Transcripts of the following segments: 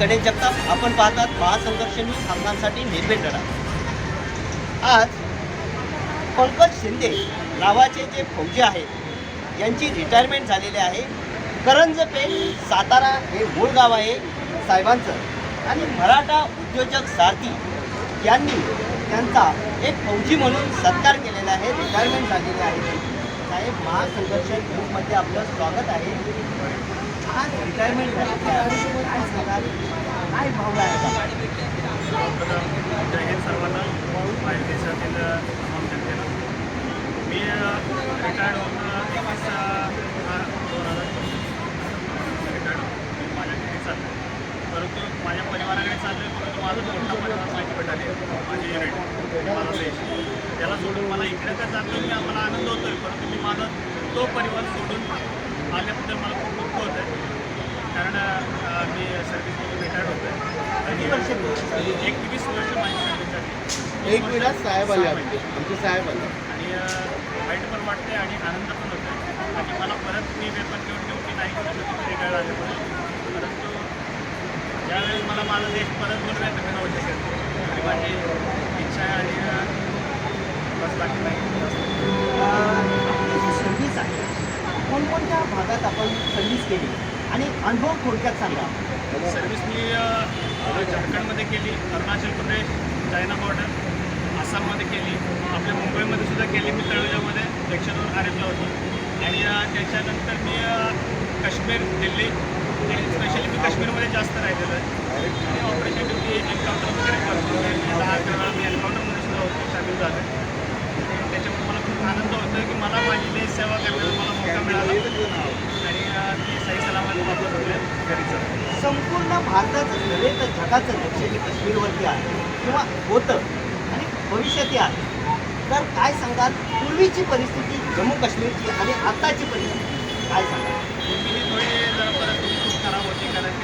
पाहतात महासंघर्ष न्यूज सामन्यांसाठी निर्भीड लढा. आज पंकज शिंदे नावाचे जे फौजी आहेत यांची रिटायरमेंट झालेली आहे. करंज पेठ सातारा हे मूळ गाव आहे साहेबांचं. आणि मराठा उद्योजक सारथी यांनी त्यांचा एक फौजी म्हणून सत्कार केलेला आहे रिटायरमेंट झालेली आहे. साहेब महासंघर्ष ग्रुपमध्ये आपलं स्वागत आहे. रिटायरमेंट काय आहे सर्वांना. माझ्या देशातील मी रिटायर्ड होऊन एकवीस दोन हजार रिटायर्ड मी माझ्या घरी परंतु माझ्या परिवाराकडे चाललं परंतु माझा मोठा परिवार माझी भेटाली माझी युनिट माझा देश त्याला सोडून मला इकडे काय जातो मी आम्हाला आनंद होतोय. परंतु मी माझा तो परिवार सोडून आल्याबद्दल मला खूप दुःख होतं आहे कारण अं, मी सर्व्हिसमधून रिटायर्ड होतो किती वर्ष झाली? आहे एकवीस वर्ष माझी सर्व्हिस झाली एक मिनिट साहेब आले आमचे आमचे साहेब आले. आणि वाईट पण वाटते आणि आनंद पण होतो आणि मला परत मी वेपन घेऊन ड्युटी नाही करू शकत रिटायर झाल्यामुळे परंतु ज्यावेळेस मला माझा देश परत बोलवायचं मी नव्हते शकत आणि माझी इच्छा आहे आणि अ, बस बाकी नाही. सर्व्हिस आहे. कोणकोणत्या भागात आपण सर्व्हिस केली? आणि अनुभव थोडक्यात सांगा. सर्व्हिस मी केली अरुणाचल प्रदेश चायना बॉर्डर आसाममध्ये केली आपल्या मुंबईमध्ये सुद्धा केली मी तळजामध्ये सेक्शन कार्यक्रम होतो. आणि त्याच्यानंतर मी काश्मीर दिल्ली स्पेशली मी काश्मीरमध्ये जास्त राहिलेलो आहे. आणि ऑपरेशन ड्युटी एन्काउंटर वगैरे करतो. मी दहा अकरा मी एन्काउंटरमध्ये सुद्धा होतो सामील झालो. त्याच्यामुळे मला खूप आनंद होतो की मला माझी देश सेवा करण्याचा मला मौका मिळाला आणि अ, ती सही सलामत वापस आपल्या घरी चालतो संपूर्ण भारताचं नव्हे तर जगाचं लक्ष हे काश्मीरवरती आहे किंवा होतं आणि भविष्यातही आहे. तर काय सांगाल? पूर्वीची परिस्थिती जम्मू काश्मीरची आणि आताची परिस्थिती काय सांगाल? पूर्वी थोडी जरा परिस्थिती खराब होती कारण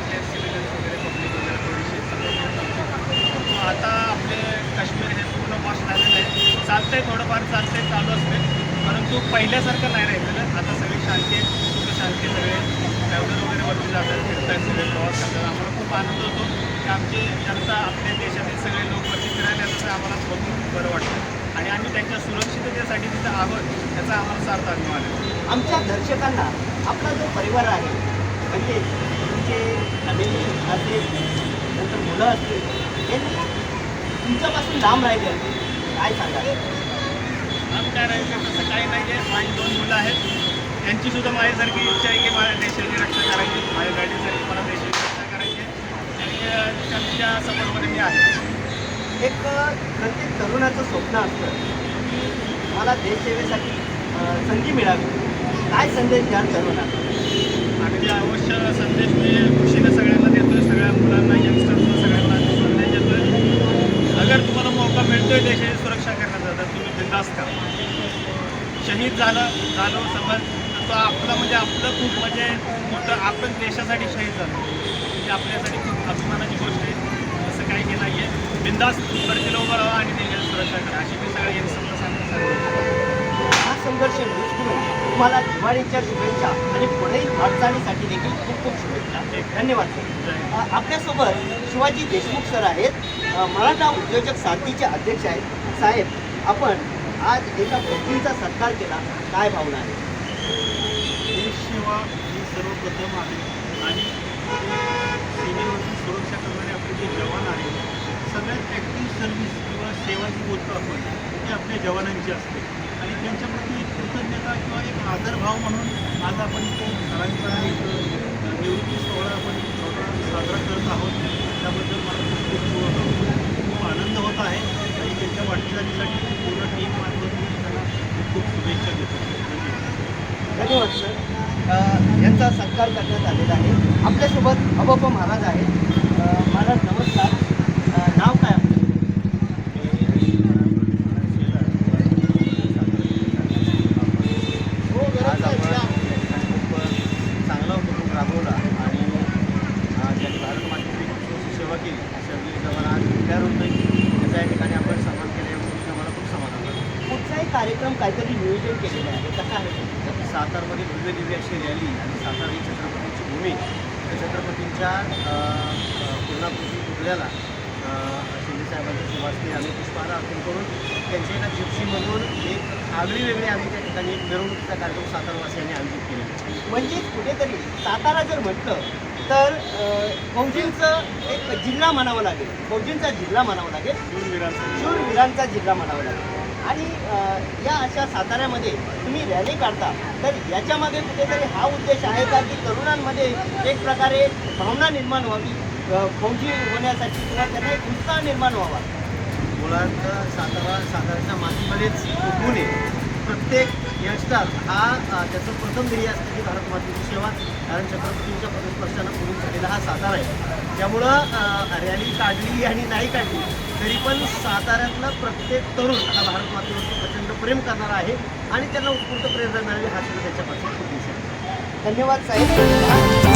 वगैरे पब्लिक वगैरे थोडीशी आता आपले काश्मीर हे पूर्ण वॉश झालेलं आहे. चालतंय थोडंफार चालतंय चालू असते परंतु पहिल्यासारखं नाही राहिलेलं. आता सगळी शांती शांती सगळे ट्रॅव्हलर वगैरे वरती जातात फिरतात सगळे प्रवास करतात. आम्हाला खूप आनंद होतो की आमची जनता आपल्या देशातील सगळे लोक वरती फिरायला येतात आम्हाला बघून खूप बरं वाटतं. आणि आम्ही त्यांच्या सुरक्षिततेसाठी तिथं आहोत याचा आम्हाला सार्थ अभिमान आहे आमच्या दर्शकांना आपला जो परिवार आहे म्हणजे तुमचे फॅमिली असेल नंतर मुलं असतील यांनी तुमच्यापासून लांब राहिले असतील काय सांगाल? आम काय राहायचं तसं काही नाही आहे माझी दोन मुलं आहेत. त्यांची सुद्धा माझ्यासारखी इच्छा आहे की माझ्या देशाची रक्षा करायची माझ्या गाडीसाठी मला देशाची रक्षा करायची. आणि त्यांच्या सपोर्टमध्ये मी आहे. एक प्रत्येक तरुणाचं स्वप्न असतं. की मला देशसेवेसाठी संधी मिळावी. काय संदेश द्याल तरुणांना आणि अवश्य संदेश मी खुशीने सगळ्यांना देतोय सगळ्या मुलांना यंगस्टर्सना सगळ्यांना संदेश देतोय. अगर तुम्हाला मौका मिळतोय देशाची सुरक्षा करण्याचा तर तुम्ही बिंदास्त करा. शहीद झालं झालो समज तर तो आपलं म्हणजे आपलं खूप म्हणजे मोठं आपण देशासाठी शहीद झालो. म्हणजे आपल्यासाठी खूप अभिमानाची गोष्ट आहे. असं काही हे नाही आहे बिंदास वरती उभं राहा आणि देशाची सुरक्षा करा. अशी मी सगळ्या समजा सांगतो हा संघर्ष न्यूज म्हणजे तुम्हाला दिवाळीच्या शुभेच्छा आणि पुढील वाटचालीसाठी देखील खूप खूप शुभेच्छा. धन्यवाद. सर आपल्यासोबत शिवाजी देशमुख सर आहेत. मराठा उद्योजक साथीचे अध्यक्ष आहेत. साहेब आपण आज एका व्यक्तीचा सत्कार केला. काय भावना आहे? देश सेवा ही सर्वप्रथम आहे. आणि सीमेवरती सुरक्षा करणारे आपले जे जवान आहेत सगळ्यात ॲक्टिव्ह सर्व्हिस किंवा सेवा जी बोलतो आपण ती आपल्या जवानांची असते. आणि त्यांच्याप्रती एक कृतज्ञता किंवा एक आदरभाव म्हणून आज आपण इथे सरांचा एक निवृत्ती सोहळा आपण छोटा साजरा करत आहोत त्याबद्दल मला खूप खूप खूप आनंद होत आहे आणि त्यांच्या वाटचालीसाठी पूर्ण टीम मार्फत मी त्यांना खूप खूप शुभेच्छा देतो धन्यवाद धन्यवाद सर अ, यांचा सत्कार करण्यात आलेला आहे. आपल्यासोबत अबप महाराज आहेत. महाराज नमस्कार अ, नाव काय आपलं हो आज गरज आपण आहे खूप चांगला उपक्रम राबवला आणि अं, ज्यांनी भारत मातेची खूप सेवा केली अशा वीर जवान आज रिटायर होतोय त्याचा या ठिकाणी आपण सन्मान केला या गोष्टीचं आम्हाला खूप समाधान वाटतं कुठचाही कार्यक्रम काहीतरी नियोजन केलेलं आहे. कसं आहे? सातारमध्ये भव्य दिव्य अशी रॅली आणि सातारा ही छत्रपतींची भूमी. त्या छत्रपतींच्या पूर्णाकृती पुतळ्याला अ, शिंदे साहेबांच्या सुभाषने आम्ही पुष्पहार अर्पण करून त्यांच्या एका जिप्सीमधून एक आगळी वेगळी आम्ही त्या ठिकाणी एक मिरवणुकीचा कार्यक्रम सातारवासियांनी आयोजित केलेला म्हणजे कुठेतरी सातारा जर म्हटलं तर अं, फौजींचं एक जिल्हा म्हणावं लागेल. फौजींचा जिल्हा म्हणावा लागेल. शूरवीरांसाठी शूरवीरांचा जिल्हा म्हणावा लागेल. आणि या अशा साताऱ्यामध्ये तुम्ही रॅली काढता तर याच्यामध्ये कुठेतरी हा उद्देश आहे का की तरुणांमध्ये एक प्रकारे भावना निर्माण व्हावी फौजी होण्यासाठी? किंवा त्यांना एक उत्साह निर्माण व्हावा? मुलांचा सातारा साताऱ्याच्या मातीमध्येच उगवू नये प्रत्येक यंगस्टर हा त्याचं प्रथम ध्येय असतं की भारत मातेची सेवा कारण छत्रपतींच्या पदस्पर्शानं पूर्ण झालेला हा सातारा आहे. त्यामुळं रॅली काढली आणि नाही काढली तरी पण साताऱ्यातला प्रत्येक तरुण हा भारत मातेवरती प्रचंड प्रेम करणारा आहे आणि त्यांना उत्स्फूर्त प्रेरणा मिळावी हा सुद्धा त्याच्यापासून धन्यवाद साहेब.